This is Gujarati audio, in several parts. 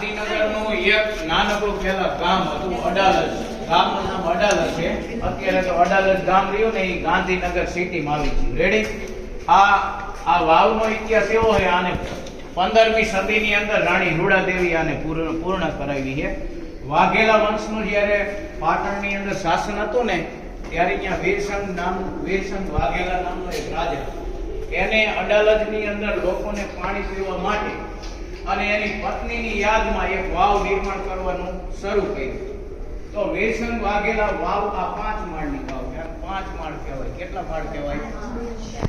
ગાંધીનગરનું એક નાનકડું પહેલા ગામ હતું, અડાલજ. ગામનું નામ અડાલજ છે. અત્યારે તો અડાલજ ગામ રહ્યું ને એ ગાંધીનગર સિટીમાં આવી ગયું. રેડી આ આ વાવનો ઇતિહાસ એવો છે, આને પંદરમી સદીની અંદર રાણી રૂડાદેવી આને પૂર્ણ પૂર્ણ કરાવી છે. વાઘેલા વંશનું જ્યારે પાટણની અંદર શાસન હતું ને, ત્યારે ત્યાં વીરસંગ નામ, વીરસંગ વાઘેલા નામનો એક રાજા. એને અડાલજની અંદર લોકોને પાણી પીવા માટે અને એની પત્નીની યાદમાં એક વાવ નિર્માણ કરવાનું શરૂ કર્યું. તો વીરસંગ વાઘેલા વાવ આ પાંચ માળની વાવ. પાંચ માળ કહેવાય. કેટલા માળ કહેવાય?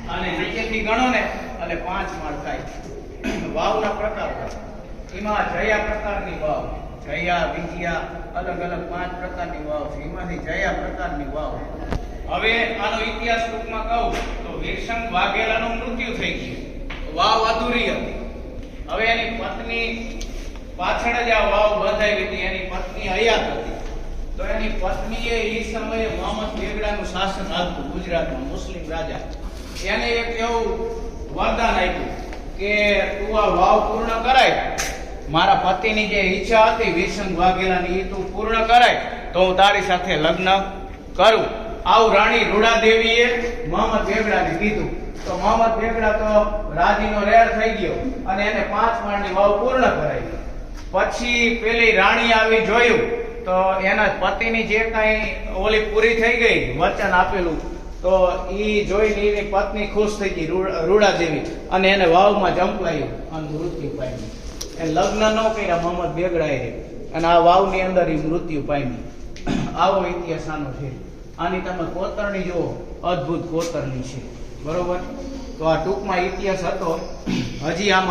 અને નીચેથી ગણો ને, એટલે પાંચ માળ થાય. વાવના પ્રકાર એમાં જયા પ્રકારની વાવ, જયા, વિજયા, અલગ અલગ પાંચ પ્રકારની વાવ છે. એમાંથી જયા પ્રકારની વાવ. હવે આનો ઇતિહાસ ટૂંકમાં કહું તો વીરસંગ વાઘેલાનું મૃત્યુ થઈ ગયું. વાવ અધૂરી હતી. હવે એની પત્ની પાછળ જ આ વાવ બંધાઈ હતી, એની પત્ની હયાત હતી. તો એની પત્નીએ એ સમયે મોહમ્મદ બેગડાનું શાસન હતું ગુજરાતમાં મુસ્લિમ રાજા. એને એક એવું વરદાન આપ્યું કે તું આ વાવ પૂર્ણ કરાય. મારા પતિની જે ઈચ્છા હતી, વિસંગ વાઘેલાની એ તું પૂર્ણ કરાય. તો હું તારી સાથે લગ્ન કરું. આવું રાણી રૂડાદેવીએ મોહમ્મદ બેગડાને કીધું. તો મોહમ્મદ બેગડા તો રાજીનો રેર થઈ ગયો અને એને પાંચ માળની વાવ પૂર્ણ કરાવી પછી પેલી રાણી આવી જોયું, તો એના પતિની જે કાંઈ ઓલી પૂરી થઈ ગઈ, વચન આપેલું, તો એ જોઈને એની પત્ની ખુશ થઈ ગઈ રૂડા દેવી અને એને વાવમાં જંપલાયું અને મૃત્યુ પામ્યું. એ લગ્ન ન કર્યા મોહમ્મદ બેગડાએ. અને આ વાવની અંદર એ મૃત્યુ પામ્યું. આવો ઇતિહાસ આનો છે. આની તમે કોતરણી જુઓ, અદ્ભુત કોતરણી છે. બરોબર? તો આ ટૂંકમાં ઇતિહાસ હતો. હજી આમાં